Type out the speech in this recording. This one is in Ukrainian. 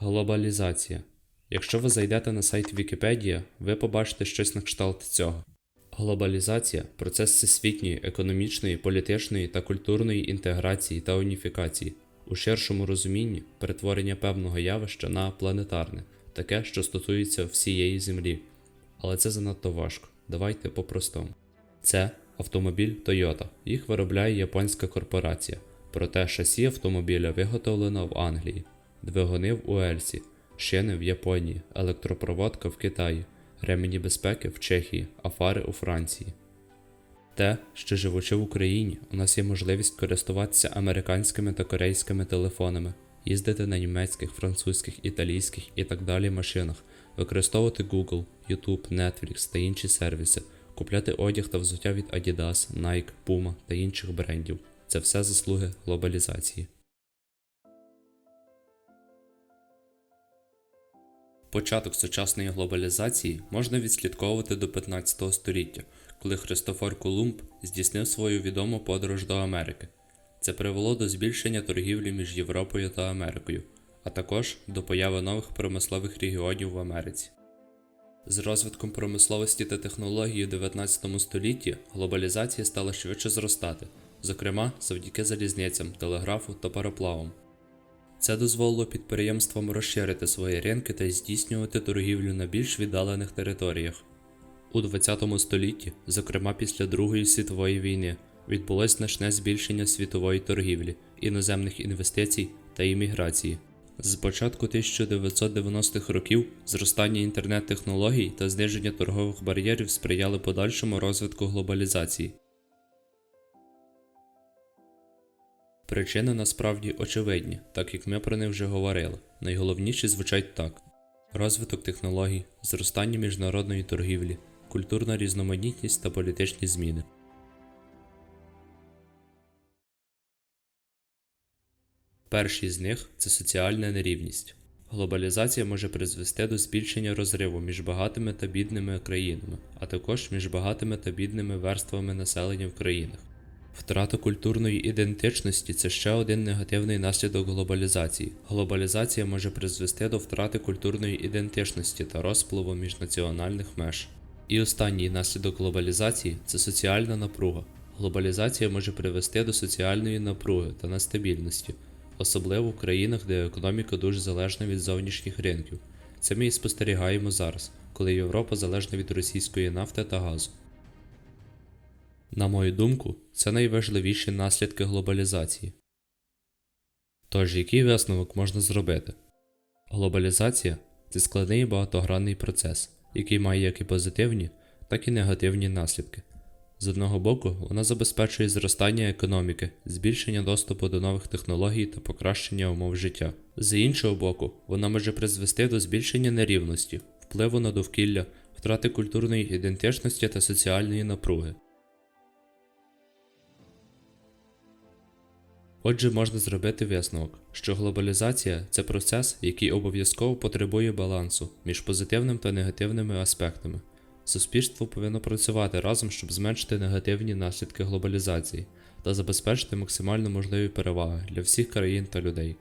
Глобалізація. Якщо ви зайдете на сайт Вікіпедія, ви побачите щось на кшталт цього. Глобалізація процес всесвітньої економічної, політичної та культурної інтеграції та уніфікації, у ширшому розумінні перетворення певного явища на планетарне, таке, що стосується всієї Землі. Але це занадто важко. Давайте по-простому. Це автомобіль Toyota. Їх виробляє японська корпорація. Проте шасі автомобіля виготовлено в Англії, двигуни в Уельсі, шини в Японії, електропроводка в Китаї, ремені безпеки в Чехії, а фари у Франції. Те, що живучи в Україні, у нас є можливість користуватися американськими та корейськими телефонами, їздити на німецьких, французьких, італійських і так далі машинах, використовувати Google, YouTube, Netflix та інші сервіси, купляти одяг та взуття від Adidas, Nike, Puma та інших брендів. Це все заслуги глобалізації. Початок сучасної глобалізації можна відслідковувати до 15 століття, коли Христофор Колумб здійснив свою відому подорож до Америки. Це привело до збільшення торгівлі між Європою та Америкою, а також до появи нових промислових регіонів в Америці. З розвитком промисловості та технологій у 19 столітті глобалізація стала швидше зростати, зокрема завдяки залізницям, телеграфу та пароплавам. Це дозволило підприємствам розширити свої ринки та здійснювати торгівлю на більш віддалених територіях. У 20 столітті, зокрема після Другої світової війни, відбулось значне збільшення світової торгівлі, іноземних інвестицій та імміграції. З початку 1990-х років зростання інтернет-технологій та зниження торгових бар'єрів сприяли подальшому розвитку глобалізації. Причини насправді очевидні, так як ми про них вже говорили. Найголовніші звучать так: розвиток технологій, зростання міжнародної торгівлі, культурна різноманітність та політичні зміни. Перший з них це соціальна нерівність. Глобалізація може призвести до збільшення розриву між багатими та бідними країнами, а також між багатими та бідними верствами населення в країнах. Втрата культурної ідентичності це ще один негативний наслідок глобалізації. Глобалізація може призвести до втрати культурної ідентичності та розпливу міжнаціональних меж. І останній наслідок глобалізації це соціальна напруга. Глобалізація може привести до соціальної напруги та нестабільності, особливо в країнах, де економіка дуже залежна від зовнішніх ринків. Це ми і спостерігаємо зараз, коли Європа залежна від російської нафти та газу. На мою думку, це найважливіші наслідки глобалізації. Тож, який висновок можна зробити? Глобалізація це складний і багатогранний процес, який має як і позитивні, так і негативні наслідки. З одного боку, вона забезпечує зростання економіки, збільшення доступу до нових технологій та покращення умов життя. З іншого боку, вона може призвести до збільшення нерівності, впливу на довкілля, втрати культурної ідентичності та соціальної напруги. Отже, можна зробити висновок, що глобалізація це процес, який обов'язково потребує балансу між позитивним та негативними аспектами. Суспільство повинно працювати разом, щоб зменшити негативні наслідки глобалізації та забезпечити максимально можливі переваги для всіх країн та людей.